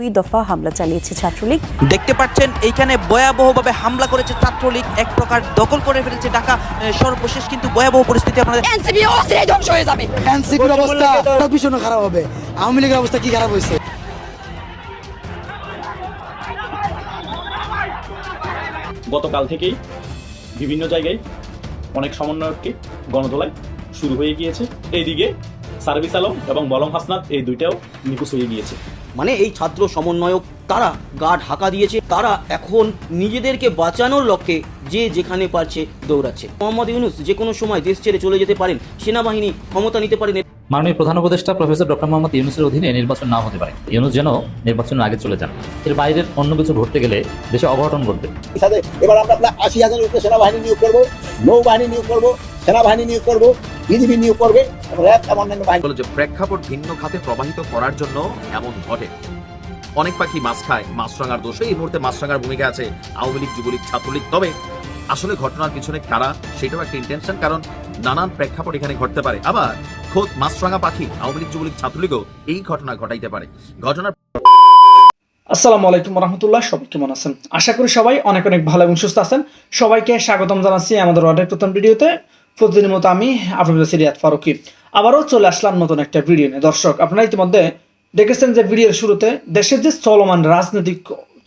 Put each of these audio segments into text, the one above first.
দুই দফা হামলা চালিয়েছে ছাত্রলীগ। দেখতে পাচ্ছেন এইখানে ভয়াবহভাবে হামলা করেছে ছাত্রলীগ। এক প্রকার দখল করে ফেলেছে ঢাকা সর্বশেষ কিন্তু ভয়াবহ পরিস্থিতি আপনাদের এনসিপি অস্ত্রে ধ্বংস হয়ে যাবে। এনসিপির অবস্থা ভীষণ খারাপ হবে। আওয়ামী লীগের অবস্থা কি খারাপ হয়েছে? গতকাল থেকেই বিভিন্ন জায়গায় অনেক সমন্বয়ককে গণধোলাই শুরু হয়ে গিয়েছে। এইদিকে সার্ভিস আলম এবং বলম হাসনাত এই দুইটাও নিখোঁজ হয়ে গিয়েছে। মানে এই ছাত্র সমন্বয়ক, তারা গা ঢাকা দিয়েছে, তারা এখন নিজেদেরকে বাঁচানোর লক্ষ্যে যে যেখানে পারছে দৌড়াচ্ছে। মোহাম্মদ ইউনুস যে কোনো সময় দেশ ছেড়ে চলে যেতে পারেন, সেনাবাহিনী ক্ষমতা নিতে পারেন মাননীয় প্রধান উপদেষ্টা প্রফেসর ডক্টর মোহাম্মদ ইউনুসের অধীনে নির্বাচন না হতে পারে। ইউনুস যেন নির্বাচনের আগে চলে যান। এর বাইরের অন্য কিছু ঘটতে গেলে দেশে অঘটন ঘটবে। সাথে এবার আমরা প্রায় আশি হাজারের উপরে সেনাবাহিনী নিয়োগ করব নৌবাহিনী নিয়োগ করব সেনাবাহিনী নিয়োগ করব বিজিবি নিয়োগ করবে এবং র্যাব এবং অন্যান্য বাহিনী। বলে যে প্রেক্ষাপট ভিন্ন খাতে প্রবাহিত করার জন্য এমন ঘটে। অনেক পাখি মাছ খায় মাছরাঙার দোষে এই মুহূর্তে মাছরাঙার ভূমিকা আছে আওয়ামী লীগ যুবলীগ ছাত্রলীগ। তবে আসলে ঘটনার পিছনে কারা, সেটাও একটা ইন্টেনশন কারণ নানান প্রেক্ষাপট এখানে ঘটতে পারে। আবার খোদ মাছরাঙা পাখি, আওয়ামী লীগ, যুবলীগ, ছাত্রলীগও এই ঘটনা ঘটাইতে পারে। ঘটনার আসসালামু আলাইকুম রহমতুল্লাহ, সবাই কেমন আছেন? আশা করি সবাই অনেক অনেক ভালো এবং সুস্থ আছেন। সবাইকে স্বাগতম জানাচ্ছি আমাদের অর্ডার প্রথম ভিডিওতে। প্রতিদিনের মতো আমি আপনাদের সিরিয়াত ফারুকি। আবারও চলে আসলাম নতুন একটা ভিডিও নিয়ে। দর্শক, আপনারা ইতিমধ্যে দেখেছেন যে ভিডিওর শুরুতে দেশের যে চলমান রাজনৈতিক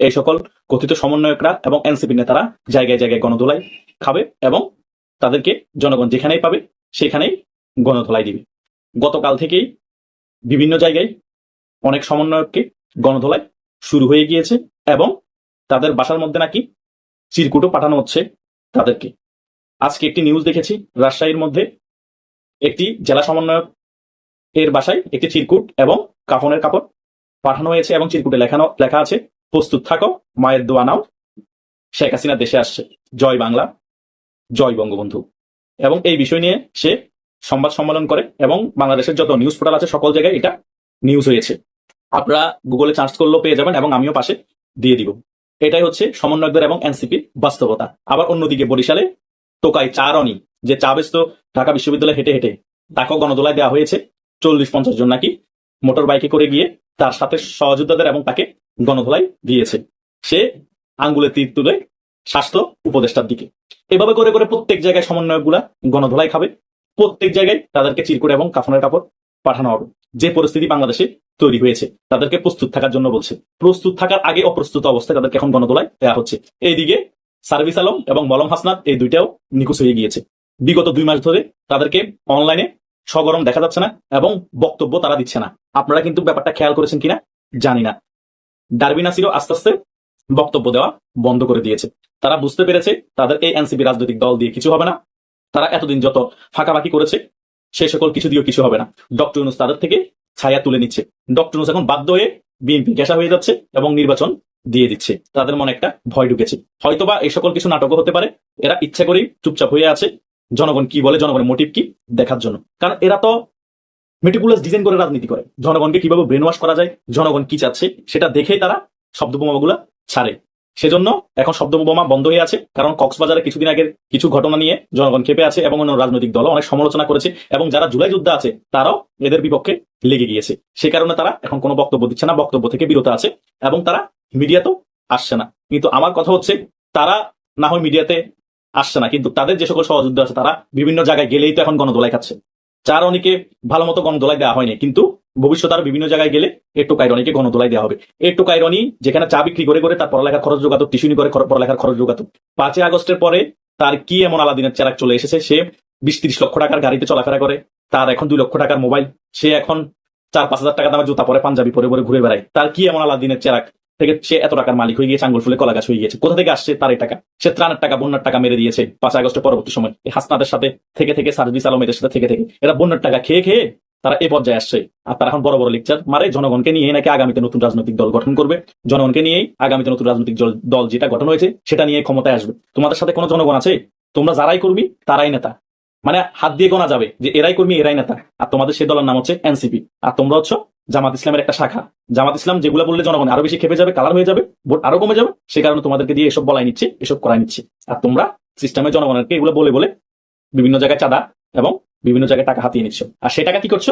এই সকল কথিত সমন্বয়করা এবং এনসিপি নেতারা জায়গায় জায়গায় গণধোলাই খাবে এবং তাদেরকে জনগণ যেখানেই পাবে সেখানেই গণধোলাই দিবে। গতকাল থেকেই বিভিন্ন জায়গায় অনেক সমন্বয়ককে গণধোলাই শুরু হয়ে গিয়েছে এবং তাদের বাসার মধ্যে নাকি চিরকুটও পাঠানো হচ্ছে তাদেরকে। আজকে একটি নিউজ দেখেছি, রাজশাহীর মধ্যে একটি জেলা সমন্বয়ক এর বাসায় একটি চিরকুট এবং কাফনের কাপড় পাঠানো হয়েছে এবং চিরকুটে লেখানো, লেখা আছে প্রস্তুত থাকো, মায়ের দোয়া নাও। শেখ হাসিনা দেশে আসছে। জয় বাংলা, জয় বঙ্গবন্ধু। এবং এই বিষয় নিয়ে সে সংবাদ সম্মেলন করে এবং বাংলাদেশের যত নিউজ পোর্টাল আছে, সকল জায়গায় এটা নিউজ হয়েছে আপনারা গুগলে চার্জ করলেও পেয়ে যাবেন এবং আমিও পাশে দিয়ে দিব। এটাই হচ্ছে সমন্বয়কদের এবং এনসিপির বাস্তবতা। আবার অন্যদিকে বরিশালে টোকাই চারণী যে চা বেচত ঢাকা বিশ্ববিদ্যালয়ে হেঁটে হেঁটে তাকেও গণদোলায় দেওয়া হয়েছে। চল্লিশ পঞ্চাশ জন নাকি মোটর বাইকে করে গিয়ে তার সাথে সহযোদ্ধাদের এবং তাকে গণধোলাই দিয়েছে। সে আঙ্গুলে তীর তুলে স্বাস্থ্য উপদেষ্টার দিকে। এভাবে করে করে প্রত্যেক জায়গায় সমন্বয়কগুলা গণধোলাই খাবে। প্রত্যেক জায়গায় তাদেরকে চিরকুট এবং কাফনের কাপড় পাঠানো হবে। যে পরিস্থিতি বাংলাদেশে তৈরি হয়েছে, তাদেরকে প্রস্তুত থাকার জন্য বলছে। প্রস্তুত থাকার আগে অপ্রস্তুত অবস্থায় তাদেরকে এখন গণধোলাই দেওয়া হচ্ছে। এইদিকে সার্ভিস আলম এবং মলম হাসনাত এই দুইটাও নিখোঁজ হয়ে গিয়েছে। বিগত দুই মাস ধরে তাদেরকে অনলাইনে সগরম দেখা যাচ্ছে না এবং বক্তব্য তারা দিচ্ছে না। আপনারা কিন্তু ব্যাপারটা খেয়াল করেছেন কিনা? জানি না। ডারবিন আসিরও আস্তে আস্তে বক্তব্য দেওয়া বন্ধ করে দিয়েছে। তারা বুঝতে পেরেছে তাদের এই এনসিপি রাজনৈতিক দল দিয়ে কিছু হবে না। তারা এতদিন যত ফাঁকাফাঁকি করেছে, সে সকল কিছু দিয়েও কিছু হবে না। ডক্টর ইউনুস তাদের থেকে ছায়া তুলে নিচ্ছে। ডক্টর ইউনুস এখন বাধ্য হয়ে বিএনপি গেসা হয়ে যাচ্ছে এবং নির্বাচন দিয়ে দিচ্ছে। তাদের মনে একটা ভয় ঢুকেছে। হয়তোবা এই সকল কিছু নাটকও হতে পারে। এরা ইচ্ছা করেই চুপচাপ হয়ে আছে। জনগণ কি বলে, জনগণের মোটিভ কি দেখার জন্য। কারণ এরা তো মেটিকুলাস ডিজাইন করে রাজনীতি করে। জনগণকে কীভাবে ব্রেন ওয়াশ করা যায়, জনগণ কি চাচ্ছে, সেটা দেখেই তারা শব্দ বোমাগুলা ছাড়ে। সেজন্য এখন শব্দ বোমা বন্ধ হয়ে আছে, কারণ কক্সবাজারে কিছুদিন আগের কিছু ঘটনা নিয়ে জনগণ খেপে আছে এবং অন্য রাজনৈতিক দল অনেক সমালোচনা করেছে এবং যারা জুলাই যোদ্ধা আছে, তারাও এদের বিপক্ষে লেগে গিয়েছে। সে কারণে তারা এখন কোনো বক্তব্য দিচ্ছে না, বক্তব্য থেকে বিরত আছে এবং তারা মিডিয়াতেও আসছে না। কিন্তু আমার কথা হচ্ছে, তারা না হয় মিডিয়াতে আসছে না, কিন্তু তাদের যে সকল সহযোদ্ধা আছে, তারা বিভিন্ন জায়গায় গেলেই তো এখন গণদোলাই খাচ্ছে। চার অনেকে ভালো মতো গণদোলাই দেওয়া হয়নি, কিন্তু ভবিষ্যৎ আর বিভিন্ন জায়গায় গেলে একটু কাইরনিকে গণদোলাই দেওয়া হবে। একটু কাইরনি যেখানে চা বিক্রি করে করে তার পড়ালেখার খরচ যোগাতো, টিউশনি করে পড়ালেখার খরচ যোগাতো। পাঁচই আগস্টের পরে তার কি এমন আলাদিনের চেরাক চলে এসেছে? সে বিশ তিরিশ লক্ষ টাকার গাড়িতে চলাফেরা করে, তার এখন দুই লক্ষ টাকার মোবাইল, সে এখন চার পাঁচ হাজার টাকা দামের জুতা পরে পাঞ্জাবি পরে পরে ঘুরে বেড়ায়। তার কি এমন আলাদিনের চেরাক? থেকে সে এত টাকার মালিক হয়ে গিয়েছে আঙ্গুল ফুলে কলা গাছ হয়ে গিয়েছে। কোথা থেকে আসছে তার টাকা? সে ত্রাণের টাকা, বন্যার টাকা মেরে দিয়েছে পাঁচ আগস্টের পরবর্তী সময়। এই হাসনাদের সাথে থেকে থেকে সার্ভিস আলমেদের সাথে থেকে থেকে। এরা বন্যার টাকা খেয়ে খেয়ে তারা এ পর্যায়ে আসছে। আর তারা এখন বড় বড় লেকচার মারে। জনগণকে নিয়ে নাকি আগামীতে নতুন রাজনৈতিক দল গঠন করবে। জনগণকে নিয়েই আগামীতে নতুন রাজনৈতিক দল যেটা গঠন হয়েছে, সেটা নিয়ে ক্ষমতায় আসবে। তোমাদের সাথে কোনো জনগণ আছে? তোমরা যারাই করবি, তারাই নেতা। মানে হাত দিয়ে গোনা যাবে যে এরাই কর্মী, এরাই নেতা। আর তোমাদের সেই দলের নাম হচ্ছে এনসিপি। আর তোমরা হচ্ছে জামাত ইসলামের একটা শাখা। জামাত ইসলাম যেগুলো বললে জনগণ আরও বেশি খেপে যাবে কালার হয়ে যাবে ভোট আরও কমে যাবে, সে কারণে তোমাদেরকে দিয়ে এসব বলাই নিচ্ছে, এসব করাই নিচ্ছে। আর তোমরা সিস্টেমে জনগণকে এগুলো বলে বলে বিভিন্ন জায়গায় চাঁদা এবং বিভিন্ন জায়গায় টাকা হাতিয়ে নিচ্ছ। আর সেই টাকা কি করছ?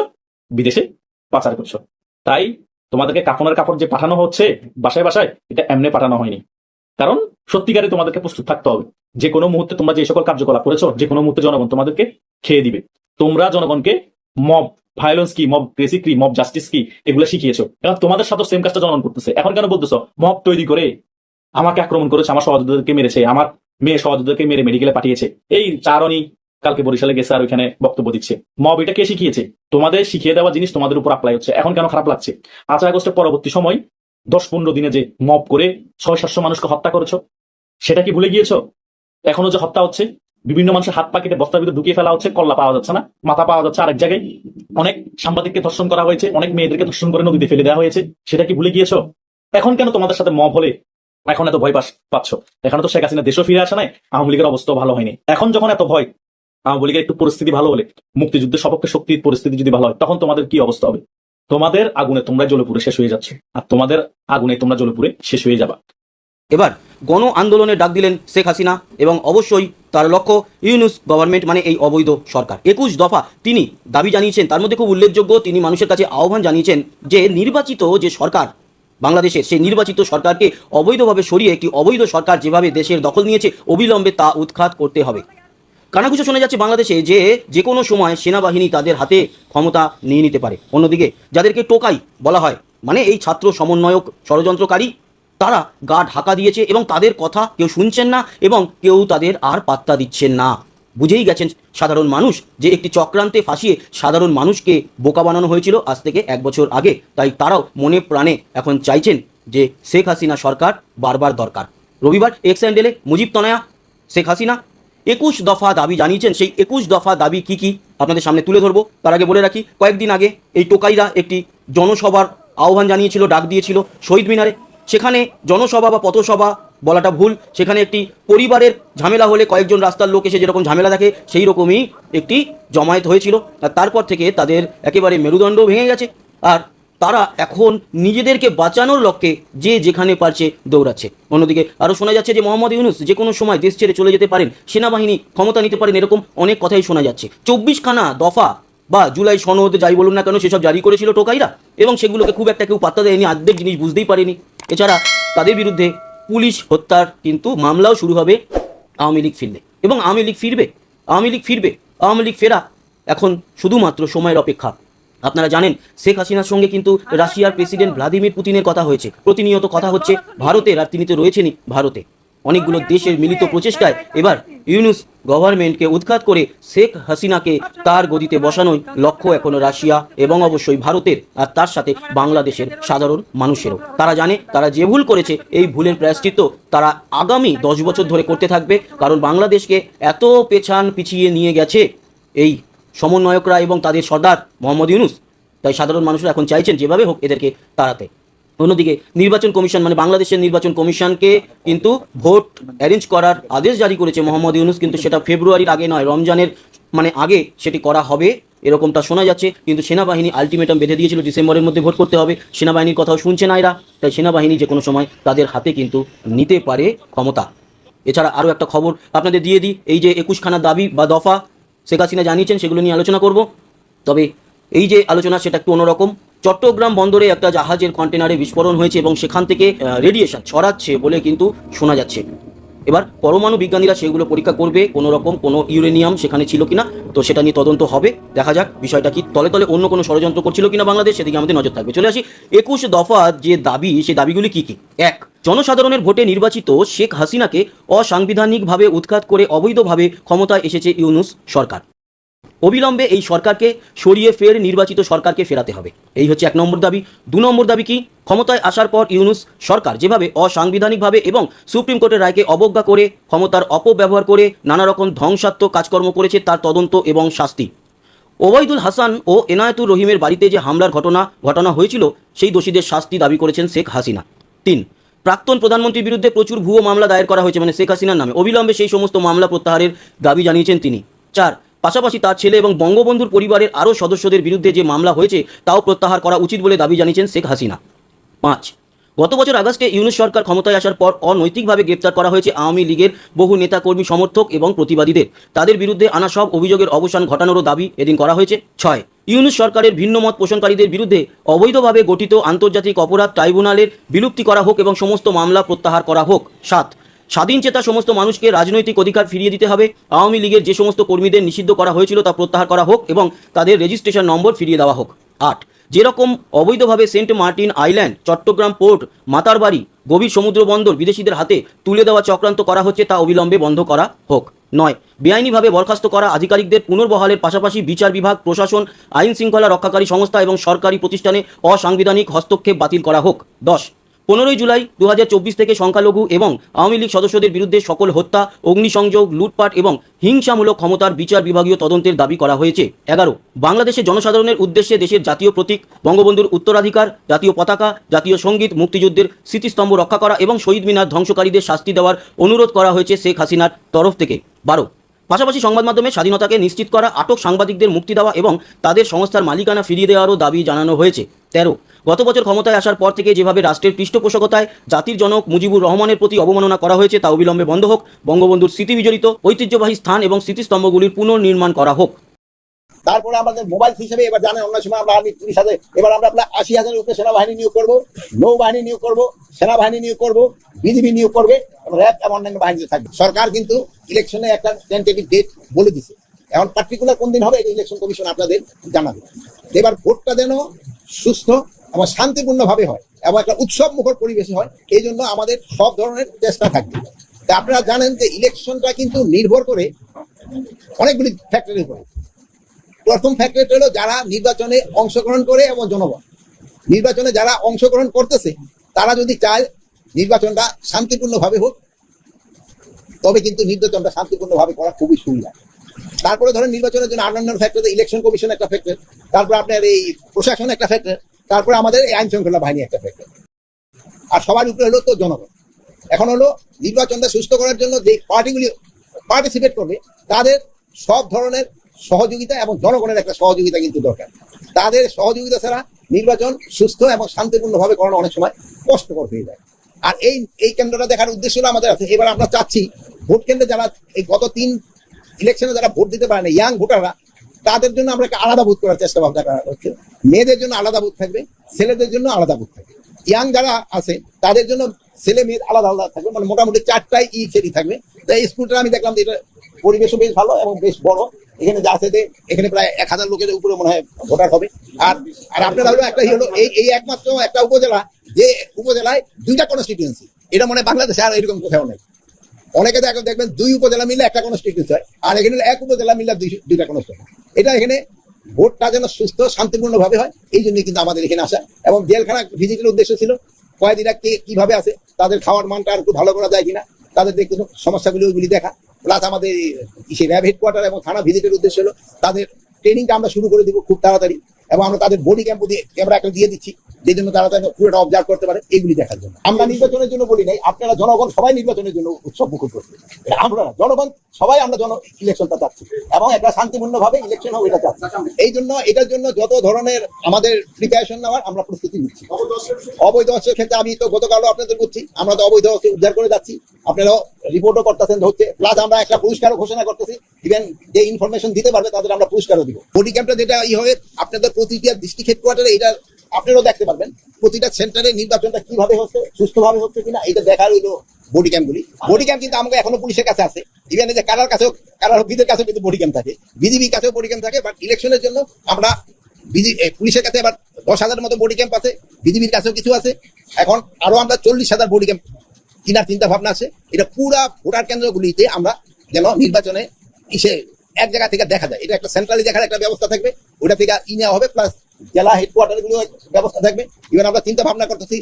বিদেশে পাচার করছ। তাই তোমাদেরকে কাফনের কাপড় যে পাঠানো হচ্ছে বাসায় বাসায়, এটা এমনি পাঠানো হয়নি। কারণ সত্যিকারে তোমাদেরকে প্রস্তুত থাকতে হবে। যে কোনো মুহূর্তে তোমরা যে সকল কার্যকলাপ করেছ যে কোনো মুহূর্তে জনগণ তোমাদেরকে খেয়ে দিবে। তোমরা জনগণকে মব ভায়োলেন্স কি মব বেসিক কি মব জাস্টিস কি, এগুলো শিখিয়েছো। এখন তোমাদের সাথে সেম কাজটা জনগণ করতেছে। এখন কেন বলতেছো মব তৈরি করে আমাকে আক্রমণ করেছে, আমার সহযোগীদেরকে মেরেছে, আমার মেয়ে সহযোগীদেরকে মেরে মেডিকেলে পাঠিয়েছে। এই চারণী কালকে বরিশালে গেছে আর ওইখানে বক্তব্য দিচ্ছে। মব এটা কে শিখিয়েছে? তোমাদের শিখিয়ে দেওয়া জিনিস তোমাদের উপর অ্যাপ্লাই হচ্ছে। এখন কেন খারাপ লাগছে? পাঁচ আগস্টের পরবর্তী সময়, দশ পনেরো দিনে যে মব করে ছয়, সাতশো মানুষকে হত্যা করেছ, সেটা কি ভুলে গিয়েছো? এখনও যে হত্যা হচ্ছে, বিভিন্ন মানুষের হাত পাকেটে বস্তার ভিতরে ঢুকিয়ে ফেলা হচ্ছে, কল্লা পাওয়া যাচ্ছে না, মাথা পাওয়া যাচ্ছে আরেক জায়গায়। অনেক সাংবাদিককে ধর্ষণ করা হয়েছে, অনেক মেয়েদেরকে ধর্ষণ করে নদীতে ফেলে দেওয়া হয়েছে, সেটা কি ভুলে গিয়েছো? এখন কেন তোমাদের সাথে মব হলে? এখন এত ভয় পাচ্ছ। এখন তো শেখ হাসিনা দেশও ফিরে আসে নাই, আওয়ামী লীগের অবস্থাও ভালো হয়নি। এখন যখন এত ভয়, আওয়ামী লীগের একটু পরিস্থিতি ভালো হলে মুক্তিযুদ্ধের সপক্ষে শক্তির পরিস্থিতি যদি ভালো হয়, তখন তোমাদের কি অবস্থা হবে? তোমাদের আগুনে তোমরা জ্বলে পুড়ে শেষ হয়ে যাচ্ছে, আর তোমাদের আগুনে তোমরা জ্বলে পুড়ে শেষ হয়ে যাবা। এবার গণ আন্দোলনের ডাক দিলেন শেখ হাসিনা এবং অবশ্যই তার লক্ষ্য ইউনুস গভর্নমেন্ট মানে এই অবৈধ সরকার। একুশ দফা তিনি দাবি জানিয়েছেন, তার মধ্যে খুব উল্লেখযোগ্য তিনি মানুষের কাছে আহ্বান জানিয়েছেন যে নির্বাচিত যে সরকার বাংলাদেশের, সেই নির্বাচিত সরকারকে অবৈধভাবে সরিয়ে একটি অবৈধ সরকার যেভাবে দেশের দখল নিয়েছে, অবিলম্বে তা উৎখাত করতে হবে। কানাঘুষো শোনা যাচ্ছে বাংলাদেশে যে যে কোনো সময় সেনাবাহিনী তাদের হাতে ক্ষমতা নিয়ে নিতে পারে। অন্যদিকে যাদেরকে টোকাই বলা হয় মানে এই ছাত্র সমন্বয়ক ষড়যন্ত্রকারী তারা গা ঢাকা দিয়েছে এবং তাদের কথা কেউ শুনছেন না এবং কেউ তাদের আর পাত্তা দিচ্ছেন না। বুঝেই গেছেন সাধারণ মানুষ যে একটি চক্রান্তে ফাঁসিয়ে সাধারণ মানুষকে বোকা বানানো হয়েছিল আজ থেকে এক বছর আগে। তাই তারাও মনে প্রাণে এখন চাইছেন যে শেখ হাসিনা সরকার বারবার দরকার। রবিবার এক্স হ্যান্ডেলে মুজিব তনয়া, শেখ হাসিনা, একুশ দফা দাবি জানিয়েছেন। সেই একুশ দফা দাবি কি কি আপনাদের সামনে তুলে ধরবো। তার আগে বলে রাখি, কয়েকদিন আগে এই টোকাইরা একটি জনসভার আহ্বান জানিয়েছিল, ডাক দিয়েছিল। শহীদ মিনারে সেখানে জনসভা বা পথসভা বলাটা ভুল। সেখানে একটি পরিবারের ঝামেলা হলে কয়েকজন রাস্তার লোক এসে যেরকম ঝামেলা দেখে সেই রকমই একটি জমায়েত হয়েছিল। আর তারপর থেকে তাদের একেবারে মেরুদণ্ড ভেঙে গেছে। আর তারা এখন নিজেদেরকে বাঁচানোর লক্ষ্যে যে যেখানে পারছে দৌড়াচ্ছে। অন্যদিকে আরও শোনা যাচ্ছে যে মোহাম্মদ ইউনুস যে কোনো সময় দেশ ছেড়ে চলে যেতে পারেন, সেনাবাহিনী ক্ষমতা নিতে পারেন, এরকম অনেক কথাই শোনা যাচ্ছে। চব্বিশখানা দফা বা জুলাই সনদ যাই বলুন না কেন সেসব জারি করেছিল টোকাইরা। এবং সেগুলোকে খুব একটা কেউ পাত্তা দেয়নি, আর্ধেক জিনিস বুঝতেই পারেনি। এছাড়া তাদের বিরুদ্ধে পুলিশ হত্যার কিন্তু মামলাও শুরু হবে আওয়ামী লীগ ফিরলে। এবং আওয়ামী লীগ ফিরবে, আওয়ামী লীগ ফিরবে, আওয়ামী লীগ ফেরা এখন শুধুমাত্র সময়ের অপেক্ষা। আপনারা জানেন, শেখ হাসিনার সঙ্গে কিন্তু রাশিয়ার প্রেসিডেন্ট ভ্লাদিমির পুতিনের কথা হয়েছে। প্রতিনিয়ত কথা হচ্ছে, ভারতের আর তিনি তো রয়েছেনই ভারতে। অনেকগুলো দেশের মিলিত প্রচেষ্টায় এবার ইউনুস গভর্নমেন্টকে উৎখাত করে শেখ হাসিনাকে তার গদিতে বসানোই লক্ষ্য এখনও রাশিয়া এবং অবশ্যই ভারতের আর তার সাথে বাংলাদেশের সাধারণ মানুষেরও। তারা জানে, তারা যে ভুল করেছে, এই ভুলের প্রায়শ্চিত্ত তারা আগামী দশ বছর ধরে করতে থাকবে, কারণ বাংলাদেশকে এত পেছান পিছিয়ে নিয়ে গেছে এই সমন্বয়করা এবং তাদের সর্দার মোহাম্মদ ইউনুস। তাই সাধারণ মানুষরা এখন চাইছেন যেভাবে হোক এদেরকে তাড়াতে। অন্যদিকে নির্বাচন কমিশন মানে বাংলাদেশের নির্বাচন কমিশনকে কিন্তু ভোট অ্যারেঞ্জ করার আদেশ জারি করেছে মোহাম্মদ ইউনুস, কিন্তু সেটা ফেব্রুয়ারির আগে নয়, রমজানের মানে আগে সেটি করা হবে, এরকমটা শোনা যাচ্ছে। কিন্তু সেনাবাহিনী আলটিমেটাম বেঁধে দিয়েছিল, ডিসেম্বরের মধ্যে ভোট করতে হবে। সেনাবাহিনীর কথাও শুনছে না এরা, তাই সেনাবাহিনী যে কোনো সময় তাদের হাতে কিন্তু নিতে পারে ক্ষমতা। এছাড়া আরও একটা খবর আপনাদের দিয়ে দিই, এই যে একুশখানা দাবি বা দফা শেখ হাসিনা জানিয়েছেন, সেগুলো নিয়ে আলোচনা করব। তবে এই যে আলোচনা, সেটা একটু অন্যরকম। চট্টগ্রাম বন্দরে একটা জাহাজের কন্টেনারে বিস্ফোরণ হয়েছে এবং সেখান থেকে রেডিয়েশন ছড়াচ্ছে বলে কিন্তু শোনা যাচ্ছে। এবার পরমাণু বিজ্ঞানীরা সেগুলো পরীক্ষা করবে কোনো রকম কোনো ইউরেনিয়াম সেখানে ছিল কিনা, তো সেটা নিয়ে তদন্ত হবে। দেখা যাক, বিষয়টা কি তলে তলে অন্য কোনো ষড়যন্ত্র করছিল কিনা বাংলাদেশ, সেদিকে আমাদের নজর থাকবে। চলে আসি, একুশ দফা যে দাবি সেই দাবিগুলি কি কি? এক, জনসাধারণের ভোটে নির্বাচিত শেখ হাসিনাকে অসাংবিধানিকভাবে উৎখাত করে অবৈধভাবে ক্ষমতায় এসেছে ইউনুস সরকার। অবিলম্বে এই সরকারকে সরিয়ে ফের নির্বাচিত সরকারকে ফেরাতে হবে। এই হচ্ছে এক নম্বর দাবি। দু নম্বর দাবি কি? ক্ষমতায় আসার পর ইউনুস সরকার যেভাবে অসাংবিধানিকভাবে এবং সুপ্রিম কোর্টের রায়কে অবজ্ঞা করে, ক্ষমতার অপব্যবহার করে নানা রকম ধ্বংসাত্মক কাজকর্ম করেছে তার তদন্ত এবং শাস্তি। ওবায়দুল হাসান ও এনায়েতুর রহিমের বাড়িতে যে হামলার ঘটনা ঘটনা হয়েছিল, সেই দোষীদের শাস্তি দাবি করেছেন শেখ হাসিনা। তিন, প্রাক্তন প্রধানমন্ত্রীর বিরুদ্ধে প্রচুর ভুয়ো মামলা দায়ের করা হয়েছে মানে শেখ হাসিনার নামে। অবিলম্বে সেই সমস্ত মামলা প্রত্যাহারের দাবি জানিয়েছেন তিনি। চার পাশাপাশি তার ছেলে এবং বঙ্গবন্ধুর পরিবারের আরও সদস্যদের বিরুদ্ধে যে মামলা হয়েছে, তাও প্রত্যাহার করা উচিত বলে দাবি জানিয়েছেন শেখ হাসিনা। পাঁচ, গত বছর আগস্টে ইউনুস সরকার ক্ষমতায় আসার পর অনৈতিকভাবে গ্রেপ্তার করা হয়েছে আওয়ামী লীগের বহু নেতাকর্মী, সমর্থক এবং প্রতিবাদীদের। তাদের বিরুদ্ধে আনা সব অভিযোগের অবসান ঘটানোরও দাবি এদিন করা হয়েছে। ছয়, ইউনুস সরকারের ভিন্ন মত পোষণকারীদের বিরুদ্ধে অবৈধভাবে গঠিত আন্তর্জাতিক অপরাধ ট্রাইব্যুনালের বিলুপ্তি করা হোক এবং সমস্ত মামলা প্রত্যাহার করা হোক। সাত স্বাধীন চেতা সমস্ত মানুষকে রাজনৈতিক অধিকার ফিরিয়ে দিতে হবে। আওয়ামী লীগের যে সমস্ত কর্মীদের নিষিদ্ধ করা হয়েছিল তা প্রত্যাহার করা হোক এবং তাদের রেজিস্ট্রেশন নম্বর ফিরিয়ে দেওয়া হোক। আট, যেরকম অবৈধভাবে Saint Martin island, Chattogram port, Matarbari, গভীর সমুদ্র বন্দর বিদেশিদের হাতে তুলে দেওয়া চক্রান্ত করা হচ্ছে তা অবিলম্বে বন্ধ করা হোক। নয়, বেআইনিভাবে বরখাস্ত করা আধিকারিকদের পুনর্বহালের পাশাপাশি বিচার বিভাগ, প্রশাসন আইন শৃঙ্খলা রক্ষাকারী সংস্থা এবং সরকারি প্রতিষ্ঠানে অসাংবিধানিক হস্তক্ষেপ বাতিল করা হোক। দশ পনেরোই জুলাই দু হাজার চব্বিশ থেকে সংখ্যালঘু এবং আওয়ামী লীগ সদস্যদের বিরুদ্ধে সকল হত্যা, অগ্নিসংযোগ, লুটপাট এবং হিংসামূলক ক্ষমতার বিচার বিভাগীয় তদন্তের দাবি করা হয়েছে। এগারো, বাংলাদেশের জনসাধারণের উদ্দেশ্যে দেশের জাতীয় প্রতীক, বঙ্গবন্ধুর উত্তরাধিকার, জাতীয় পতাকা, জাতীয় সংগীত, মুক্তিযুদ্ধের স্মৃতিস্তম্ভ রক্ষা করা এবং শহীদ মিনার ধ্বংসকারীদের শাস্তি দেওয়ার অনুরোধ করা হয়েছে শেখ হাসিনার তরফ থেকে। বারো পাশাপাশি সংবাদ মাধ্যমে স্বাধীনতাকে নিশ্চিত করা, আটক সাংবাদিকদের মুক্তি দেওয়া এবং তাদের সংস্থার মালিকানা ফিরিয়ে দেওয়ারও দাবি জানানো হয়েছে। তেরো, গত বছর ক্ষমতায় আসার পর থেকে যেভাবে রাষ্ট্রের পৃষ্ঠপোষকতায় জাতির জনক মুজিবুর রহমানের প্রতি অবমাননা করা হয়েছে তা অবিলম্বে বন্ধ হোক। বঙ্গবন্ধুর স্মৃতিবিজড়িত ঐতিহ্যবাহী স্থান এবং স্মৃতিস্তম্ভগুলির পুনর্নির্মাণ করা হোক। তারপরে আমাদের মোবাইল হিসেবে এবার জানেন অন্য সময় আমরা আর্মি তিরিশ হাজার এবার আমরা আপনার আশি হাজারের উপরে সেনাবাহিনী নিয়োগ করব, নৌবাহিনী নিয়োগ করব, সেনাবাহিনী নিয়োগ করব, বিজিবি নিয়োগ করবে র্যাব এবং অন্যান্য বাহিনীতে থাকবে। সরকার কিন্তু ইলেকশনে একটা টেন্টেটিভ ডেট বলে দিছে। এখন পার্টিকুলার কোন দিন হবে এটা ইলেকশন কমিশন আপনাদের জানাবে। এবার ভোটটা যেন সুস্থ এবং শান্তিপূর্ণ ভাবে হয় এবং একটা উৎসব মুখর পরিবেশে হয়, এই জন্য আমাদের সব ধরনের চেষ্টা থাকবে। তা আপনারা জানেন যে ইলেকশনটা কিন্তু নির্ভর করে অনেকগুলি ফ্যাক্টরের উপরে। প্রথম ফ্যাক্টর হলো যারা নির্বাচনে অংশগ্রহণ করে এবং জনগণ। নির্বাচনে যারা অংশগ্রহণ করতেছে, তারা যদি চায় নির্বাচনটা শান্তিপূর্ণভাবে হোক, তবে কিন্তু নির্বাচনটা শান্তিপূর্ণভাবে করা খুবই সুবিধা। তারপরে ধরেন নির্বাচনের জন্য অন্যান্য ফ্যাক্টর ইলেকশন কমিশন একটা ফ্যাক্টর তারপরে আপনার এই প্রশাসন একটা ফ্যাক্টর তারপরে আমাদের এই আইন শৃঙ্খলা বাহিনী একটা ফ্যাক্টর আর সবার উপরে হলো তো জনগণ। এখন হলো নির্বাচনটা সুস্থ করার জন্য যে পার্টিগুলি পার্টিসিপেট করবে, তাদের সব ধরনের সহযোগিতা এবং জনগণের একটা সহযোগিতা কিন্তু দরকার। তাদের সহযোগিতা ছাড়া নির্বাচন সুস্থ এবং শান্তিপূর্ণভাবে করানো অনেক সময় কষ্টকর হয়ে যায়। আর এই এই কেন্দ্রটা দেখার উদ্দেশ্য আমাদের আছে, এবার আমরা চাচ্ছি ভোট কেন্দ্রে যারা এই গত তিন ইলেকশনে যারা ভোট দিতে পারে না ইয়াং ভোটাররা, তাদের জন্য আমরা একটা আলাদা বুথ করার চেষ্টা ভাবনা করা হচ্ছে। মেয়েদের জন্য আলাদা বুথ থাকবে, ছেলেদের জন্য আলাদা বুথ থাকবে। ইয়াং যারা আছে, তাদের জন্য ছেলে মেয়ে আলাদা আলাদা থাকবে মানে মোটামুটি চারটাই ই সেটি থাকবে। তো এই স্কুলটা আমি দেখলাম যে এটা পরিবেশও বেশ ভালো এবং বেশ বড়। এখানে যা এখানে প্রায় এক হাজার লোকের উপরে মনে হয় ভোটার হবে। আর আর আপনারা একটা হলো, এই এই একমাত্র একটা উপজেলা যে উপজেলায় দুইটা কনস্টিটিউয়েন্সি এটা মনে বাংলাদেশে আর এরকম কোথাও নেই। অনেকে দেখেন দেখবেন দুই উপজেলা মিলে একটা কনস্টিটিউন্সি হয়, আর এখানে এক উপজেলা মিলে দুই- দুইটা কনস্টিটিউন্সি এটা এখানে ভোটটা যেন সুস্থ শান্তিপূর্ণ ভাবে হয়, এই জন্যই কিন্তু আমাদের এখানে আসা। এবং জেলখানা ভিজিটের উদ্দেশ্য ছিল কয়েদিরা কে, কীভাবে আছে, তাদের খাওয়ার মানটা আর একটু ভালো করা যায় কিনা, তাদের দেখতে সমস্যাগুলি ওইগুলি দেখা। প্লাস আমাদের র্যাব হেডকোয়ার্টার এবং থানা ভিজিটের উদ্দেশ্য হলো তাদের ট্রেনিংটা আমরা শুরু করে দিব খুব তাড়াতাড়ি। এবং আমরা তাদের বডি ক্যাম্প দিয়ে ক্যামেরা একটা দিয়ে দিচ্ছি যে জন্য তারা যেন পুরোটা অবজার্ভ করতে পারে এইগুলি দেখার জন্য। আমরা নির্বাচনের জন্য বলি নাই আপনারা জনগণ সবাই নির্বাচনের জন্য উৎসব মুখর করছে। আমরা জনগণ সবাই আমরা জন ইলেকশনটা চাচ্ছি। এবং একটা শান্তিপূর্ণ ভাবে ইলেকশন হোক এটা চাচ্ছি। এই জন্য এটার জন্য যত ধরনের আমাদের প্রিপারেশন নেওয়ার আমরা প্রস্তুতি নিচ্ছি। অবৈধ অস্ত্রের ক্ষেত্রে আমি তো গতকালও আপনাদের বলছি আমরা তো অবৈধ অস্ত্র উদ্ধার করে যাচ্ছি। আপনারাও রিপোর্টও করতেছেন হচ্ছে প্লাস আমরা একটা পুরস্কারও ঘোষণা করতেছি। ইভেন যে ইনফরমেশন দিতে পারবে তাদের আমরা পুরস্কারও দিব। বডি ক্যাম্পটা যেটা ই হবে আপনাদের প্রতিটা ডিস্ট্রিক্ট হেডকোয়ার্টারে এটা আপনারাও দেখতে পারবেন। প্রতিটা সেন্টারে নির্বাচনটা কীভাবে হচ্ছে সুস্থভাবে হচ্ছে কিনা এটা দেখার হইল বডি ক্যাম্পগুলি বডি ক্যাম্প কিন্তু আমাকে এখনও পুলিশের কাছে আছে। ইভেন যে কারার কাছেও কারার হকিদের কাছেও কিন্তু বডি ক্যাম্প থাকে। বিজিবির কাছেও বডি ক্যাম্প থাকে বাট ইলেকশনের জন্য আমরা বিজি পুলিশের কাছে আবার দশ হাজারের মতো বডি ক্যাম্প আছে। বিজিবির কাছেও কিছু আছে। এখন আরও আমরা চল্লিশ হাজার বডি ক্যাম্প কেনার চিন্তা ভাবনা আছে। এটা পুরা ভোটার কেন্দ্রগুলিতে আমরা যেন নির্বাচনে ইসে এক জায়গা থেকে দেখা যায়। এটা একটা সেন্ট্রালি দেখার একটা ব্যবস্থা থাকবে। ওটা থেকে ই নেওয়া হবে প্লাস জেলা হেডকোয়ার্টারগুলো ব্যবস্থা থাকবে। ইভেন আমরা চিন্তা ভাবনা করতেছি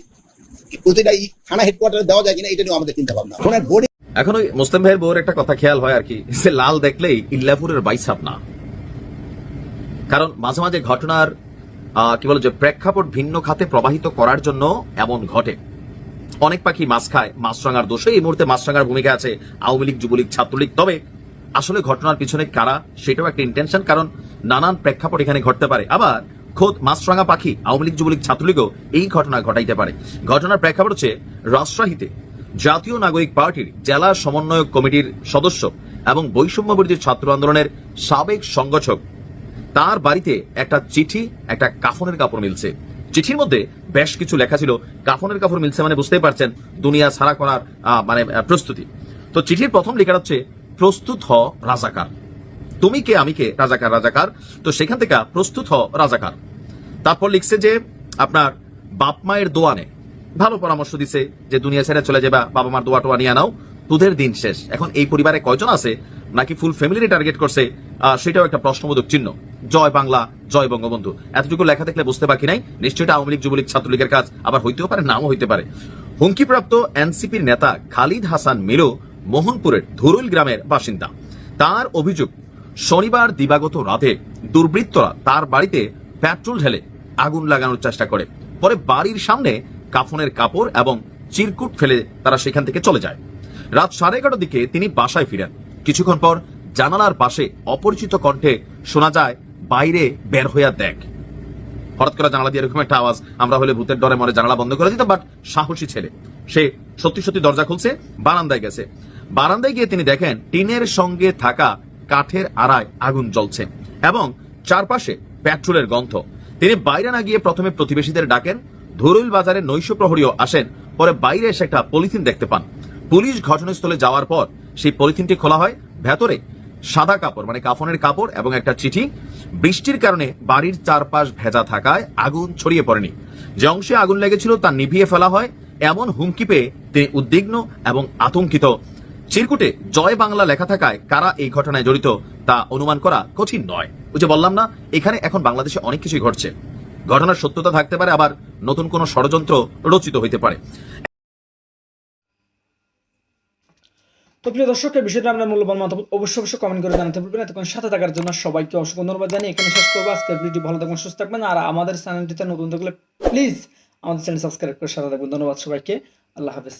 প্রতিটা ই থানা হেডকোয়ার্টারে দেওয়া যায় কিনা এটা নিয়েও আমাদের চিন্তা ভাবনা। শোনেন বোর্ডে এখন ওই মুসলিম ভাইয়ের বউর একটা কথা খেয়াল হয় আর কি সে লাল দেখলেই ইল্লাপুরের বাইসাপ না। কারণ মাঝে মাঝে ঘটনার আহ, কি বলে যে প্রেক্ষাপট ভিন্ন খাতে প্রবাহিত করার জন্য এমন ঘটে। অনেক পাখি মাছ খায় মাছরাঙার দোষে এই মুহূর্তে মাছরাঙার ভূমিকা আছে আওয়ামী লীগ যুবলীগ ছাত্রলীগ। তবে আসলে ঘটনার পিছনে কারা, সেটাও একটা ইন্টেনশন কারণ নানান প্রেক্ষাপট এখানে ঘটতে পারে। আবার খোদ মাছরাঙা পাখি, আওয়ামী লীগ, যুবলীগ, ছাত্রলীগও এই ঘটনা ঘটাইতে পারে। ঘটনার প্রেক্ষাপট হচ্ছে রাজশাহীতে জাতীয় নাগরিক পার্টির জেলা সমন্বয়ক কমিটির সদস্য এবং বৈষম্য ছাত্র আন্দোলনের সাবেক সংগঠক, তার বাড়িতে একটা চিঠি, একটা কাফনের কাপড় মিলছে। চিঠির মধ্যে বেশ কিছু লেখা ছিল, কাফনের কাপড় মিলছে মানে বুঝতেই পারছেন, দুনিয়া ছাড়া করার মানে প্রস্তুতি। তো চিঠির প্রথম লেখা হচ্ছে প্রস্তুত হ রাজাকার। তুমি কে, আমি কে? রাজাকার রাজাকার। তো সেখান থেকে প্রস্তুত হ রাজাকার। তারপর লিখছে যে, আপনার বাপ মায়ের দোয়ানে ভালো পরামর্শ দিছে যে, দুনিয়া ছেড়ে চলে যাবা, বাবা মার দোয়া টোয়া নিয়ে নাও। তোদের দিন শেষ। এখন এই পরিবারে কয়জন আছে? নাকি ফুল ফ্যামিলি টার্গেট করছে? সেটাও একটা প্রশ্নবোধক চিহ্ন। জয় বাংলা, জয় বঙ্গবন্ধু। এতটুকু লেখা দেখলে বুঝতে বাকি নাই। নিশ্চয়ই আওয়ামী লীগ, যুবলীগ, ছাত্রলীগের কাজ। আবার হইতেও পারে, নাও হইতে পারে। হুমকিপ্রাপ্ত এনসিপির নেতা খালিদ হাসান মিরু মোহনপুরের ধুরুল গ্রামের বাসিন্দা। তার অভিযোগ, শনিবার দিবাগত রাতে দুর্বৃত্তরা তার বাড়িতে পেট্রোল ঢেলে আগুন লাগানোর চেষ্টা করে। পরে বাড়ির সামনে কাফনের কাপড় এবং চিরকুট ফেলে তারা সেখান থেকে চলে যায়। রাত সাড়ে এগারোটার দিকে তিনি বাসায় ফিরেন। কিছুক্ষণ পর জানালার পাশে অপরিচিত কণ্ঠে শোনা যায়, বাইরে বের হইয়া দেখ। হঠাৎ করে জানালা দিয়ে এরকম একটা আওয়াজ, আমরা হলে ভূতের ডরে মরে জানালা বন্ধ করে দিতাম, বাট সাহসী ছেলে। সে সত্যি সত্যি দরজা খুলছে, বারান্দায় গেছে। বারান্দায় গিয়ে তিনি দেখেন টিনের সঙ্গে থাকা কাঠের আড়ায় আগুন জ্বলছে এবং চারপাশে পেট্রোলের গন্ধ। তিনি বাইরে না গিয়ে প্রথমে প্রতিবেশীদের ডাকেন ধরুল বাজারে নৈশ প্রহরীও আসেন, পরে বাইরে এসে একটা পলিথিন দেখতে পান। পুলিশ ঘটনাস্থলে যাওয়ার পর সেই পলিথিনটি খোলা হয়, ভেতরে সাদা কাপড় মানে কাফনের কাপড় এবং একটা চিঠি। বৃষ্টির কারণে বাড়ির চারপাশ ভেজা থাকায় আগুন ছড়িয়ে পড়েনি। যে অংশে আগুন লেগেছিল তা নিভিয়ে ফেলা হয়, এমন হুমকি পেয়ে তিনি উদ্বিগ্ন এবং আতঙ্কিত চিরকুটে জয় বাংলা লেখা থাকায় কারা এই ঘটনায় জড়িত তা অনুমান করা কঠিন নয়। ওই যে বললাম না, এখানে এখন বাংলাদেশে অনেক কিছুই ঘটছে। ঘটনার সত্যতা থাকতে পারে, আবার নতুন কোনো ষড়যন্ত্র রচিত হইতে পারে। তো প্রিয় দর্শক, এই বিষয়টা আপনার মূল্যবান মতামত অবশ্যই অবশ্যই কমেন্ট করে জানাতে ভুলবেন এতক্ষণ সাথে থাকার জন্য সবাইকে অসংখ্য ধন্যবাদ জানিয়ে এখানে শেষ করব। আজকের ভিডিও ভালো থাকবেন, সুস্থ থাকবেন। আর আমাদের চ্যানেলটিতে নতুন থাকলে প্লিজ আমাদের চ্যানেল সাবস্ক্রাইব করে সাথে থাকবেন। ধন্যবাদ সবাইকে। আল্লাহ হাফেজ।